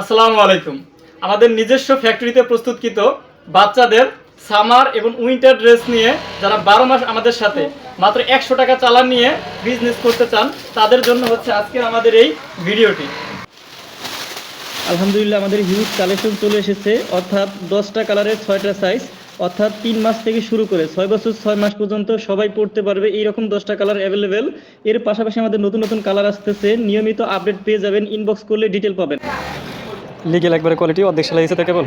আসসালামু আলাইকুম। আমাদের নিজস্ব ফ্যাক্টরিতে প্রস্তুতকৃত বাচ্চাদের সামার এবং উইন্টার ড্রেস নিয়ে যারা বারো মাস আমাদের সাথে, মাত্র একশো টাকা চালান নিয়ে বিজনেস করতে চান, তাদের জন্য হচ্ছে আজকে আমাদের এই ভিডিওটি। আলহামদুলিল্লাহ, আমাদের হিউজ কালেকশন চলে এসেছে। অর্থাৎ দশটা কালারের ছয়টা সাইজ অর্থাৎ তিন মাস থেকে শুরু করে ছয় বছর, ছয় মাস পর্যন্ত সবাই পড়তে পারবে এইরকম দশটা কালার অ্যাভেলেবেল এর পাশাপাশি আমাদের নতুন নতুন কালার আসতেছে। নিয়মিত আপডেট পেয়ে যাবেন ইনবক্স করলে ডিটেল পাবেন। লিগেল একবারে কোয়ালিটি অর্ধেক সেলাই হয়েছে কেবল?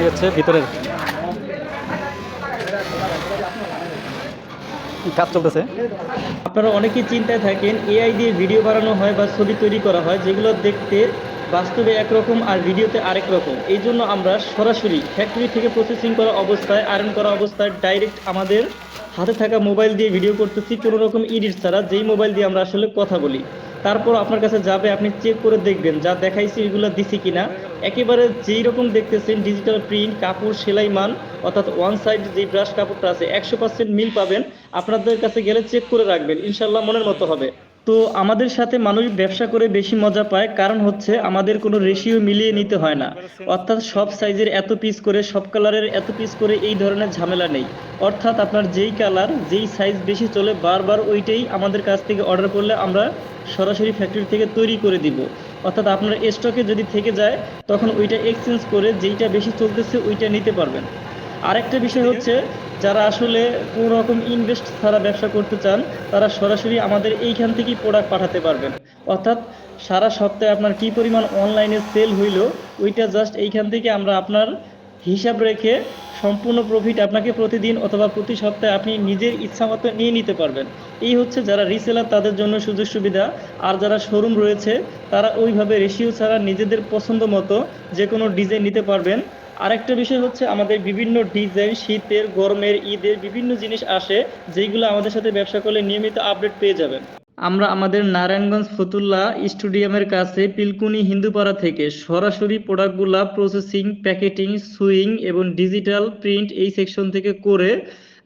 এই হচ্ছে ভিতরের। কাজ চলতেছে। আপনারা অনেকেই চিন্তায় থাকেন এআই দিয়ে ভিডিও বানানো হয় বা ছবি তৈরি করা হয়, যেগুলো দেখতে বাস্তবে একরকম আর ভিডিওতে আরেক রকম। এই জন্য আমরা সরাসরি ফ্যাক্টরি থেকে প্রসেসিং করা অবস্থায় আয়রন করা অবস্থায় ডাইরেক্ট আমাদের হাতে থাকা মোবাইল দিয়ে ভিডিও করতেছি, কোনো রকম এডিট ছাড়া, যেই মোবাইল দিয়ে আমরা আসলে কথা বলি। তারপর আপনার কাছে যাবে, আপনি চেক করে দেখবেন, যা দেখাইছি এগুলো দিছি কিনা। একেবারে যেই রকম দেখতেছেন ডিজিটাল প্রিন্ট কাপড়, সেলাই মান অর্থাৎ ওয়ান সাইড যে ব্রাশ কাপড়টা আছে, একশো পার্সেন্ট মিল পাবেন। আপনাদের কাছে গেলে চেক করে রাখবেন, ইনশাল্লাহ মনের মতো হবে। তো আমাদের সাথে মানুষ ব্যবসা করে বেশি মজা পায়, কারণ হচ্ছে আমাদের কোনো রেশিও মিলিয়ে নিতে হয় না। অর্থাৎ সব সাইজের এত পিস করে, সব কালারের এত পিস করে এই ধরনের ঝামেলা নেই। অর্থাৎ আপনার যেই কালার যেই সাইজ বেশি চলে, বারবার ওইটাই আমাদের কাছ থেকে অর্ডার করলে আমরা সরাসরি ফ্যাক্টরি থেকে তৈরি করে দিব। অর্থাৎ আপনার স্টকে যদি থেকে যায়, তখন ওইটা এক্সচেঞ্জ করে যেইটা বেশি চলতেছে, ওইটা নিতে পারবেন। আরেকটা বিষয় হচ্ছে, যারা আসলে কোনো রকম ইনভেস্ট ছাড়া ব্যবসা করতে চান, তারা সরাসরি আমাদের এইখান থেকেই প্রোডাক্ট পাঠাতে পারবেন। অর্থাৎ সারা সপ্তাহে আপনার কি পরিমাণ অনলাইনে সেল হইল, ওইটা জাস্ট এইখান থেকে আমরা আপনার হিসাব রেখে সম্পূর্ণ প্রফিট আপনাকে প্রতিদিন অথবা প্রতি সপ্তাহে আপনি নিজের ইচ্ছা মতো নিয়ে নিতে পারবেন। এই হচ্ছে যারা রিসেলার তাদের জন্য সুযোগ সুবিধা। আর যারা শোরুম রয়েছে, তারা ওইভাবে রেশিও ছাড়া নিজেদের পছন্দ মতো যে কোনো ডিজাইন নিতে পারবেন। আরেকটা বিষয় হচ্ছে আমাদের বিভিন্ন ডিজাইন, শীতের, গরমের, ঈদের বিভিন্ন জিনিস আসে, যেইগুলো আমাদের সাথে ব্যবসা করলে নিয়মিত আপডেট পেয়ে যাবেন। আমরা আমাদের নারায়ণগঞ্জ ফতুল্লা স্টেডিয়ামের কাছে পিলকুনি হিন্দুপাড়া থেকে সরাসরি প্রোডাক্টগুলা প্রসেসিং, প্যাকেটিং, সুইং এবং ডিজিটাল প্রিন্ট এই সেকশন থেকে করে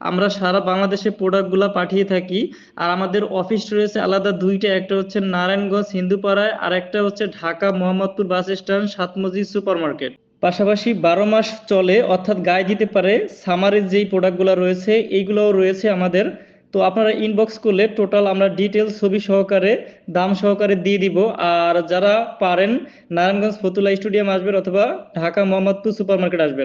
আমরা সারা বাংলাদেশে প্রোডাক্টগুলা পাঠিয়ে থাকি। আর আমাদের অফিস রয়েছে আলাদা দুইটা, একটা হচ্ছে নারায়ণগঞ্জ হিন্দুপাড়ায় আর একটা হচ্ছে ঢাকা মোহাম্মদপুর বাস স্ট্যান্ড সাতমজি সুপার মার্কেট পাশাপাশি বারো মাস চলে, অর্থাৎ গায়ে দিতে পারে সামারের যেই প্রোডাক্টগুলো রয়েছে, এইগুলোও রয়েছে আমাদের। তো আপনারা ইনবক্স করলে টোটাল আমরা ডিটেলস ছবি সহকারে, দাম সহকারে দিয়ে দিব। আর যারা পারেন, নারায়ণগঞ্জ ফতুল্লা স্টুডিয়াম আসবেন অথবা ঢাকা মোহাম্মদপুর সুপার মার্কেট আসবেন।